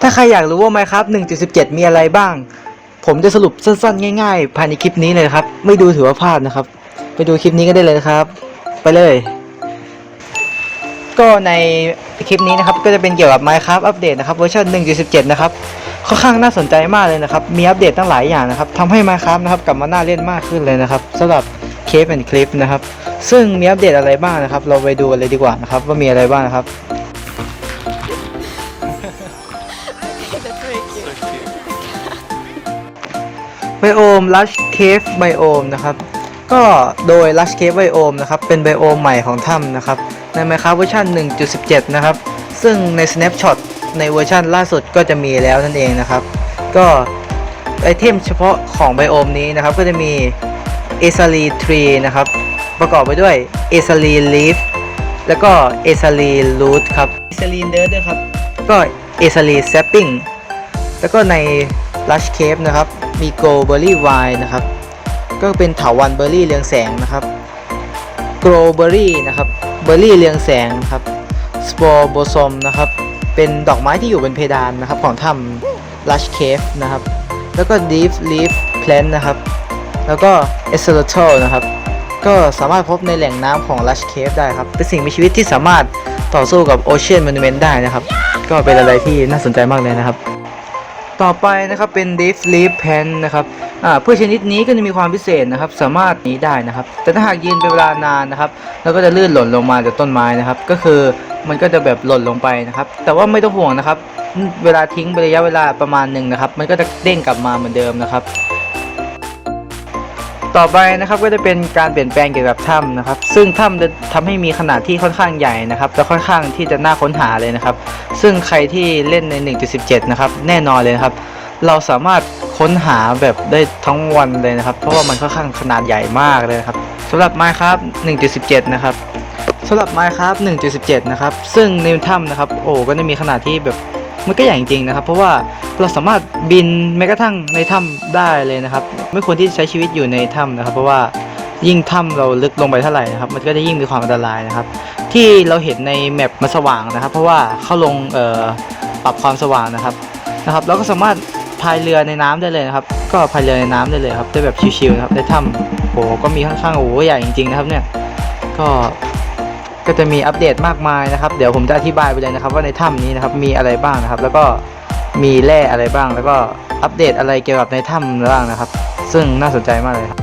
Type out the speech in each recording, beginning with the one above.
ถ้าใครอยากรู้ว่า Minecraft 1.17 มีอะไรบ้าง ผมจะสรุปสั้นๆ ง่ายๆ ภายในคลิปนี้เลยครับ ไม่ดูถือว่าพลาดนะครับ ไปดูคลิปนี้ก็ได้เลยนะครับ ไปเลย ก็ในคลิปนี้นะครับ ก็จะเป็นเกี่ยวกับ Minecraft อัปเดตนะครับเวอร์ชัน1.17 นะครับ ค่อนข้างน่าสนใจมากเลยนะครับ มีอัปเดตตั้งหลายอย่างนะครับทำให้ Minecraft นะครับกลับมาน่าเล่นมากขึ้นเลยนะครับสำหรับ Cave and Clip นะครับ ซึ่งมีอัปเดตอะไรบ้างนะครับ เราไปดูกันเลยดีกว่านะครับว่ามีอะไรบ้างนะครับ ไบโอม Lush Cave Biome นะครับ ก็โดย Lush Cave Biome นะครับเป็นไบโอมใหม่ของถ้ำนะครับใน Minecraft เวอร์ชัน1.17 นะครับ ซึ่งใน Snapshot ในเวอร์ชันล่าสุดก็จะมีแล้วนั่นเองนะครับ ก็ไอเทมเฉพาะของไบโอมนี้นะครับ ก็จะมีเอซาลีทรีนะครับ ประกอบไปด้วยเอซาลีลีฟแล้วก็เอซาลีรูทครับเอซาลีเดิร์ด้วยครับ ก็เอซาลีแซปปิ้งแล้วก็ใน Lush Cave นะครับ มีโกลเบอร์รี่ไวน์นะครับ ก็เป็นเถาวันเบอร์รี่เรืองแสงนะครับโกลเบอร์รี่นะครับ เบอร์รี่เรืองแสงครับ สปอร์โบซอมนะครับ เป็นดอกไม้ที่อยู่บนเพดานนะครับของถ้ำ Lush Cave นะครับ แล้วก็ Deep Leaf Plant นะครับ แล้วก็ e x o l o t l นะครับ ก็สามารถพบในแหล่งน้ำของ Lush Cave ได้ครับ เป็นสิ่งมีชีวิตที่สามารถต่อสู้กับ Ocean Monument ได้นะครับ ก็เป็นอะไรที่น่าสนใจมากเลยนะครับ ต่อไปนะครับเป็น Deep Sleep Pen นะครับอ่าพืชชนิดนี้ก็จะมีความพิเศษนะครับ สามารถหนีได้นะครับ แต่ถ้าหากยืนเป็นเวลานานนะครับ แล้วก็จะลื่นหล่นลงมาจากต้นไม้นะครับ ก็คือมันก็จะแบบหล่นลงไปนะครับ แต่ว่าไม่ต้องห่วงนะครับ เวลาทิ้งไประยะเวลาประมาณหนึ่งนะครับ มันก็จะเด้งกลับมาเหมือนเดิมนะครับ ต่อไปนะครับก็จะเป็นการเปลี่ยนแปลงเกี่ยวกับถ้ำนะครับ ซึ่งถ้ำจะทำให้มีขนาดที่ค่อนข้างใหญ่นะครับและค่อนข้างที่จะน่าค้นหาเลยนะครับ ซึ่งใครที่เล่นใน 1.17 นะครับ แน่นอนเลยครับ เราสามารถค้นหาแบบได้ทั้งวันเลยนะครับ เพราะว่ามันค่อนข้างขนาดใหญ่มากเลยครับสำหรับ Minecraft 1.17 นะครับสำหรับ Minecraft 1.17 นะครับ ซึ่งในถ้ำนะครับ โอ้ก็จะมีขนาดที่แบบ มันก็ใหญ่จริงๆนะครับ เพราะว่าเราสามารถบินแม้กระทั่งในถ้ำได้เลยนะครับ ไม่ควรที่จะใช้ชีวิตอยู่ในถ้ำนะครับ เพราะว่ายิ่งถ้ำเราลึกลงไปเท่าไหร่นะครับ มันก็จะยิ่งมีความอันตรายนะครับ ที่เราเห็นในแมปมันสว่างนะครับ เพราะว่าเขาลงเอ่อปรับความสว่างนะครับนะครับ เราก็สามารถพายเรือในน้ำได้เลยนะครับ ก็พายเรือในน้ำได้เลยครับได้แบบชิวๆนะครับในถ้ำโอ้โหก็มีค่อนข้างโอ้โหใหญ่จริงๆนะครับเนี่ยก็ ก็จะมีอัปเดตมากมายนะครับ เดี๋ยวผมจะอธิบายไปเลยนะครับ ว่าในถ้ำนี้นะครับมีอะไรบ้างนะครับ แล้วก็มีแร่อะไรบ้าง แล้วก็อัปเดตอะไรเกี่ยวกับในถ้ำบ้างนะครับ ซึ่งน่าสนใจมากเลยครับ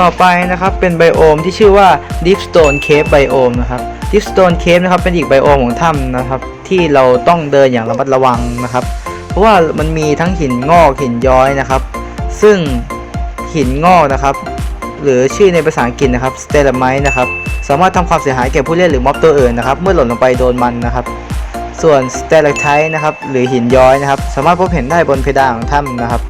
ต่อไปนะครับเป็นไบโอมที่ชื่อว่า Deep Stone Cave Biome นะครับ Deep Stone Cave นะครับเป็นอีกไบโอมของถ้ำนะครับ ที่เราต้องเดินอย่างระมัดระวังนะครับ เพราะว่ามันมีทั้งหินงอกหินย้อยนะครับ ซึ่ง หินงอกนะครับ หรือชื่อในภาษาอังกฤษนะครับ Stalagmite นะครับ สามารถทำความเสียหายแก่ผู้เล่นหรือม็อบตัวอื่นนะครับ เมื่อหล่นลงไปโดนมันนะครับ ส่วน Stalactite นะครับ หรือหินย้อยนะครับ สามารถพบเห็นได้บนเพดานของถ้ำนะครับ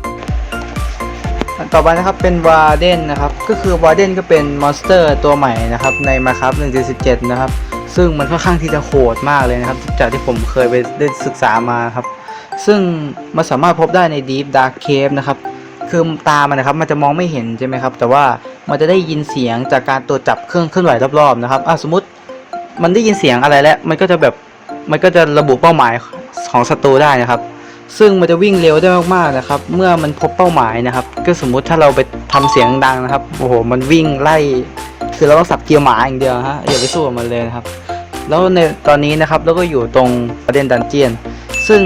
ต่อไปนะครับเป็นวาเดนนะครับ ก็คือวาเดนก็เป็นมอนสเตอร์ตัวใหม่นะครับใน Minecraft 1.17 นะครับ ซึ่งมันค่อนข้างที่จะโหดมากเลยนะครับ จากที่ผมเคยไปได้ศึกษามาครับ ซึ่งมันสามารถพบได้ใน Deep Dark Cave นะครับ คือตามันนะครับ มันจะมองไม่เห็นใช่ไหมครับ แต่ว่ามันจะได้ยินเสียงจากการตรวจจับเครื่องเคลื่อนไหวรอบๆนะครับอะสมมติมันได้ยินเสียงอะไรแล้ว มันก็จะแบบมันก็จะระบุเป้าหมายของศัตรูได้นะครับ ซึ่งมันจะวิ่งเร็วได้มากๆนะครับ เมื่อมันพบเป้าหมายนะครับ ก็สมมุติถ้าเราไปทำเสียงดังนะครับโอ้โหมันวิ่งไล่คือเราต้องสับเกียร์หมาอย่างเดียวฮะอย่าไปสู้กับมันเลยนะครับ แล้วในตอนนี้นะครับเราก็อยู่ตรงประเด็นดันเจียน ซึ่ง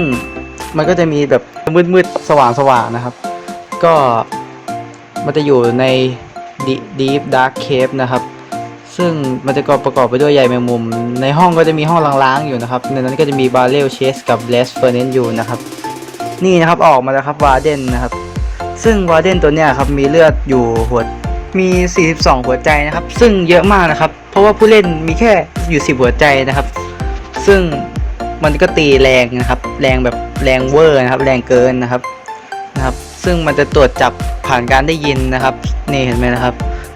มันก็จะมีแบบมืดๆสว่างๆนะครับ ก็มันจะอยู่ใน Deep Dark Cave นะครับ ซึ่งมันจะประกอบไปด้วยใยแมงมุม ในห้องก็จะมีห้องล้างๆอยู่นะครับ ในนั้นก็จะมีบาเรลเชสกับเลสเฟอร์เนนอยู่นะครับ นี่นะครับออกมาแล้วครับวาเดนนะครับ ซึ่งวาเดนตัวเนี้ยครับมีเลือดอยู่หัวมี 42 หัวใจนะครับ ซึ่งเยอะมากนะครับ เพราะว่าผู้เล่นมีแค่อยู่ 10 หัวใจนะครับ ซึ่งมันก็ตีแรงนะครับ แรงแบบแรงเวอร์นะครับ แรงเกินนะครับนะครับ ซึ่งมันจะตรวจจับผ่านการได้ยินนะครับนี่เห็นไหมนะครับ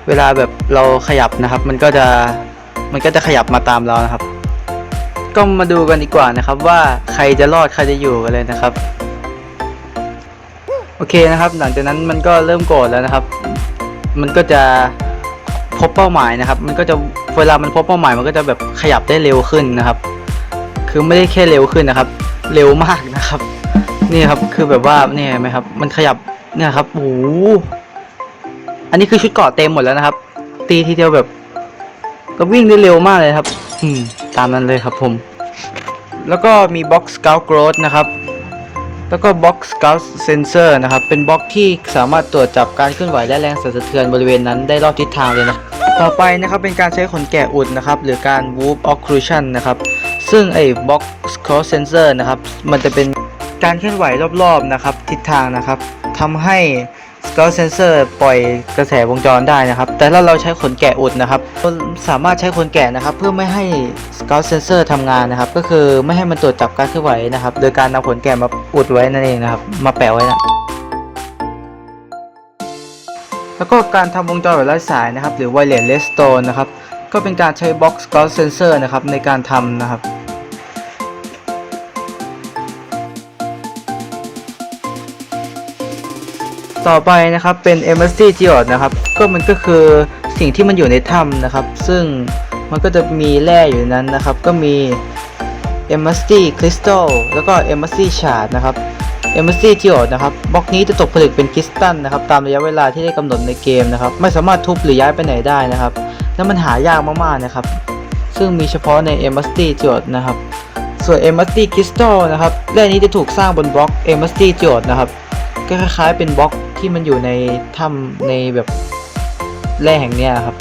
เวลาแบบเราขยับนะครับ มันก็จะมันก็จะขยับมาตามเรานะครับ ก็มาดูกันดีกว่านะครับ ว่าใครจะรอดใครจะอยู่กันเลยนะครับ โอเคนะครับ หลังจากนั้นมันก็เริ่มโกรธแล้วนะครับ มันก็จะพบเป้าหมายนะครับ มันก็จะเวลามันพบเป้าหมายมันก็จะแบบขยับได้เร็วขึ้นนะครับ คือไม่ได้แค่เร็วขึ้นนะครับ เร็วมากนะครับ นี่ครับคือแบบว่าเนี่ยไหมครับ มันขยับเนี่ยครับโอ้โหอันนี้คือชุดเกาะเต็มหมดแล้วนะครับ ตีทีเดียวแบบก็วิ่งได้เร็วมากเลยครับ อืม ตามนั้นเลยครับผม แล้วก็มี Box Scout Growth นะครับ แล้วก็ Box Scout Sensor นะครับ เป็นบล็อกที่สามารถตรวจจับการเคลื่อนไหวและแรงสั่นสะเทือนบริเวณนั้นได้รอบทิศทางเลยนะ ต่อไปนะครับเป็นการใช้ขนแกะอุดนะครับ หรือการ Whoop Occlusion นะครับ ซึ่งไอ้ Box Scout Sensor นะครับ มันจะเป็น การเคลื่อนไหวรอบๆนะครับทิศทางนะครับทำให้ Scout Sensor ปล่อยกระแสวงจรได้นะครับ แต่ถ้าเราใช้ขนแกะอุดนะครับสามารถใช้ขนแกะนะครับ เพื่อไม่ให้ Scout Sensor ทำงานนะครับ ก็คือไม่ให้มันตรวจจับการเคลื่อนไหวนะครับ โดยการนำขนแกะมาอุดไว้นั่นเองนะครับ มาแปะไว้นะแล้วก็การทำวงจรแบบไร้สายนะครับ หรือ wireless redstone นะครับ ก็เป็นการใช้ box scout sensor นะครับในการทำนะครับ ต่อไปนะครับเป็น MSC Geode นะครับก็มันก็คือสิ่งที่มันอยู่ในถ้ำนะครับ ซึ่งมันก็จะมีแร่อยู่นั้นนะครับ ก็มี MSC Crystal แล้วก็ MSC Shard นะครับ MSC Geode นะครับบล็อกนี้จะตกผลึกเป็นคริสตัลนะครับตามระยะเวลาที่ได้กำหนดในเกมนะครับไม่สามารถทุบหรือย้ายไปไหนได้นะครับ และมันหายากมากๆนะครับ ซึ่งมีเฉพาะใน MSC Geode นะครับส่วน MSC Crystal นะครับแร่นี้จะถูกสร้างบนบล็อก MSC Geode นะครับก็คล้ายๆเป็นบล็อก ที่มันอยู่ในถ้ำในแบบแร่แห่งเนี้ยครับ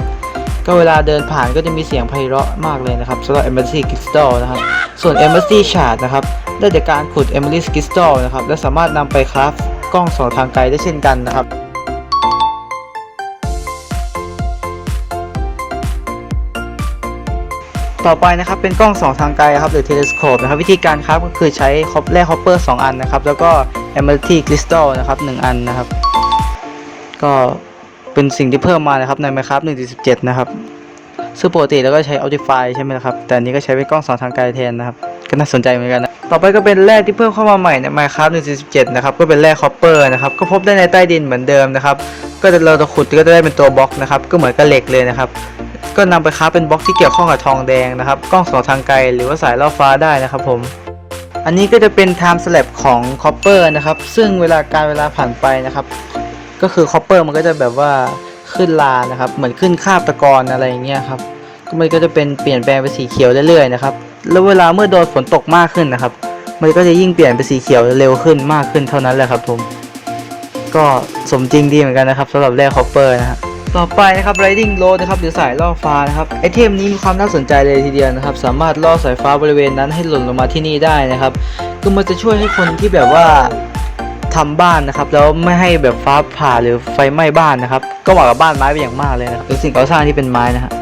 ก็เวลาเดินผ่านก็จะมีเสียงไพเราะมากเลยนะครับสำหรับ Embassy Crystal นะครับ ส่วน Embassy Shard นะครับ ได้จากการขุด Embassy Crystal นะครับ และสามารถนำไปคราฟกล้องส่องทางไกลได้เช่นกันนะครับ ต่อไปนะครับเป็นกล้องสองทางไกลครับหรือ telescope นะครับวิธีการครับก็คือใช้คอปแร่คอปเปอร์2อันนะครับแล้วก็ Emerald Crystal นะครับ1อันนะครับ ก็เป็นสิ่งที่เพิ่มมานะครับใน Minecraft 1.17 นะครับซึ่งปกติเราก็ใช้ Optify ใช่ไหมนะครับ แต่อันนี้ก็ใช้เป็นกล้องสองทางไกลแทนนะครับ ก็น่าสนใจเหมือนกันนะ ต่อไปก็เป็นแร่ที่เพิ่มเข้ามาใหม่ใน Minecraft 1.17 นะครับ ก็เป็นแร่คอปเปอร์นะครับ ก็พบได้ในใต้ดินเหมือนเดิมนะครับ ก็จะเราจะขุดก็จะได้เป็นตัวบล็อกนะครับ ก็เหมือนกับเหล็กเลยนะครับ ก็นำไปค้าเป็นบล็อกที่เกี่ยวข้องกับทองแดงนะครับ กล้องส่องทางไกลหรือว่าสายล่อฟ้าได้นะครับผม อันนี้ก็จะเป็น time slab ของคอปเปอร์นะครับ ซึ่งเวลาการเวลาผ่านไปนะครับ ก็คือคอปเปอร์มันก็จะแบบว่าขึ้นลานะครับ เหมือนขึ้นคาบตะกอนอะไรอย่างเงี้ยครับก็มันก็จะเป็นเปลี่ยนแปลงเป็นสีเขียวเรื่อยๆนะครับ แล้วเวลาเมื่อโดนฝนตกมากขึ้นนะครับ มันก็จะยิ่งเปลี่ยนเป็นสีเขียวเร็วขึ้นมากขึ้นเท่านั้นแหละครับผม ก็สมจริงดีเหมือนกันนะครับสำหรับแร่คอปเปอร์นะฮะ ต่อไปนะครับ Riding Road นะครับหรือสายล่อฟ้านะครับไอเทมนี้มีความน่าสนใจเลยทีเดียวนะครับ สามารถล่อสายฟ้าบริเวณนั้นให้หล่นลงมาที่นี่ได้นะครับคือมันจะช่วยให้คนที่แบบว่าทำบ้านนะครับแล้วไม่ให้แบบฟ้าผ่าหรือไฟไหม้บ้านนะครับ ก็เหมาะกับบ้านไม้เป็นอย่างมากเลยนะครับหรือสิ่งก่อสร้างที่เป็นไม้นะฮะ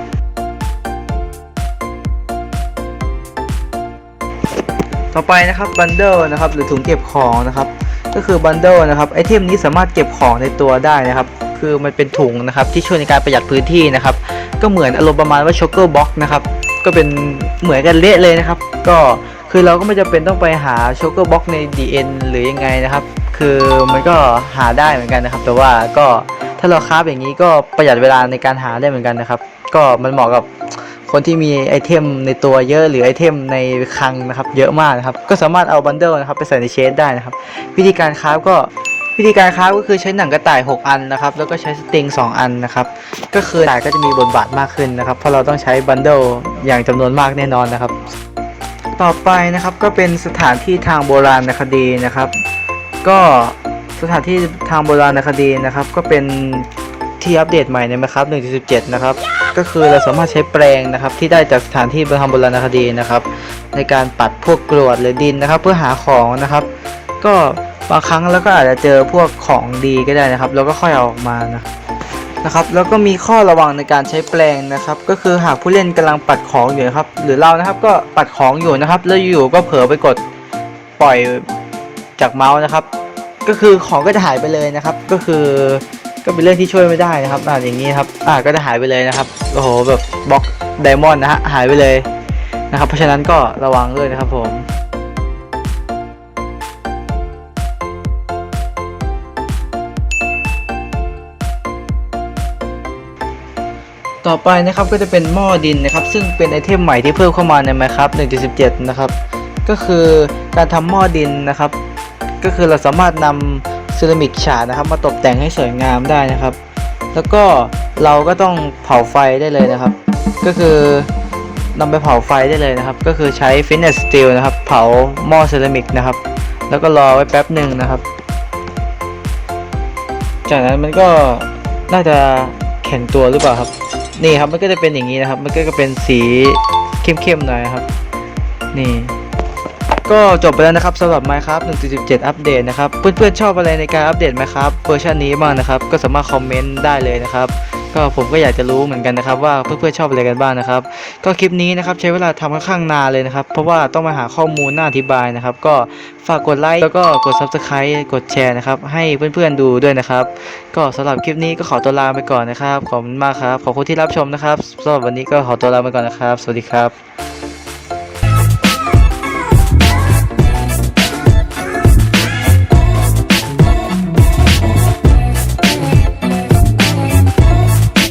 ต่อไปนะครับบันเดิลนะครับหรือถุงเก็บของนะครับ ก็คือบันเดิลนะครับไอเทมนี้สามารถเก็บของในตัวได้นะครับ คือมันเป็นถุงนะครับที่ช่วยในการประหยัดพื้นที่นะครับ ก็เหมือนอารมณ์ประมาณว่าช็อกเกอร์บ็อกนะครับก็เป็นเหมือนกันเละเลยนะครับ ก็คือเราก็ไม่จำเป็นต้องไปหาช็อกเกอร์บ็อกใน DN หรือยังไงนะครับ คือมันก็หาได้เหมือนกันนะครับ แต่ว่าก็ถ้าเราคราฟอย่างนี้ก็ประหยัดเวลาในการหาได้เหมือนกันนะครับ ก็มันเหมาะกับคนที่มีไอเทมในตัวเยอะหรือไอเทมในคลังนะครับ เยอะมากนะครับ ก็สามารถเอาบันเดิลนะครับไปใส่ในเชสได้นะครับ วิธีการคราฟก็ วิธีการคราฟก็คือใช้หนังกระต่าย 6 อันนะครับ แล้วก็ใช้สติง 2 อันนะครับ ก็คือกระต่ายก็จะมีบทบาทมากขึ้นนะครับ เพราะเราต้องใช้บันเดิลอย่างจำนวนมากแน่นอนนะครับ ต่อไปนะครับก็เป็นสถานที่ทางโบราณคดีนะครับ ก็สถานที่ทางโบราณคดีนะครับ ก็เป็นที่อัปเดตใหม่ในไหมครับ1.17 นะครับ ก็คือเราสามารถใช้แปลงนะครับ ที่ได้จากสถานที่ทางโบราณคดีนะครับ ในการปัดพวกกรวดหรือดินนะครับ เพื่อหาของนะครับ ก็ บางครั้งแล้วก็อาจจะเจอพวกของดีก็ได้นะครับ แล้วก็ค่อยเอาออกมานะนะครับ แล้วก็มีข้อระวังในการใช้แปลงนะครับ ก็คือหากผู้เล่นกำลังปัดของอยู่นะครับ หรือเรานะครับก็ปัดของอยู่นะครับ แล้วอยู่ก็เผลอไปกดปล่อยจากเมาส์นะครับ ก็คือของก็จะหายไปเลยนะครับ ก็คือก็เป็นเรื่องที่ช่วยไม่ได้นะครับอ่าอย่างนี้ครับอ่าก็จะหายไปเลยนะครับโอ้โหแบบบล็อกไดมอนด์นะฮะหายไปเลยนะครับ เพราะฉะนั้นก็ระวังด้วยนะครับผม ต่อไปนะครับก็จะเป็นหม้อดินนะครับ ซึ่งเป็นไอเทมใหม่ที่เพิ่มเข้ามาใน Minecraft 1.17 นะครับ ก็คือการทำหม้อดินนะครับ ก็คือเราสามารถนำเซรามิกฉาดนะครับ มาตกแต่งให้สวยงามได้นะครับ แล้วก็เราก็ต้องเผาไฟได้เลยนะครับ ก็คือนำไปเผาไฟได้เลยนะครับ ก็คือใช้ Fitness Steel นะครับ เผาหม้อเซรามิกนะครับ แล้วก็รอไว้แป๊บหนึ่งนะครับ จากนั้นมันก็น่าจะแข็งตัวหรือเปล่าครับ นี่ครับมันก็จะเป็นอย่างนี้นะครับ มันก็จะเป็นสีเข้มๆหน่อยครับ นี่ ก็จบไปแล้วนะครับสำหรับ Minecraft 1.17 อัปเดตนะครับ เพื่อนๆชอบอะไรในการอัปเดต Minecraft เวอร์ชันนี้บ้างนะครับ ก็สามารถคอมเมนต์ได้เลยนะครับ ก็ผมก็อยากจะรู้เหมือนกันนะครับว่าเพื่อนๆชอบอะไรกันบ้างนะครับ ก็คลิปนี้นะครับใช้เวลาทำค่อนข้างนานเลยนะครับ เพราะว่าต้องมาหาข้อมูลน่าอธิบายนะครับ ก็ฝากกดไลค์แล้วก็กด Subscribe กดแชร์นะครับให้เพื่อนๆดูด้วยนะครับ ก็สำหรับคลิปนี้ก็ขอตัวลาไปก่อนนะครับขอบคุณมากครับขอบคุณที่รับชมนะครับสำหรับวันนี้ก็ขอตัวลาไปก่อนนะครับ สวัสดีครับ